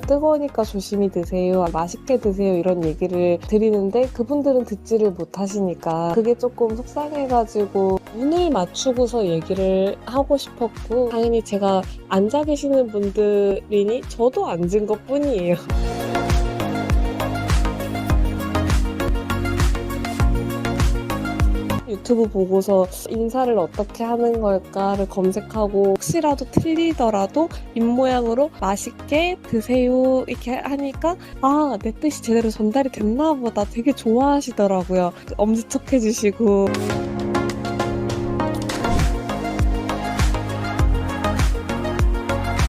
뜨거우니까 조심히 드세요. 맛있게 드세요. 이런 얘기를 드리는데 그분들은 듣지를 못하시니까 그게 조금 속상해가지고 눈을 맞추고서 얘기를 하고 싶었고 당연히 제가 앉아 계시는 분들이니 저도 앉은 것 뿐이에요. 유튜브 보고서 인사를 어떻게 하는 걸까를 검색하고 혹시라도 틀리더라도 입모양으로 맛있게 드세요. 이렇게 하니까 아 내 뜻이 제대로 전달이 됐나 보다. 되게 좋아하시더라고요. 엄지척 해주시고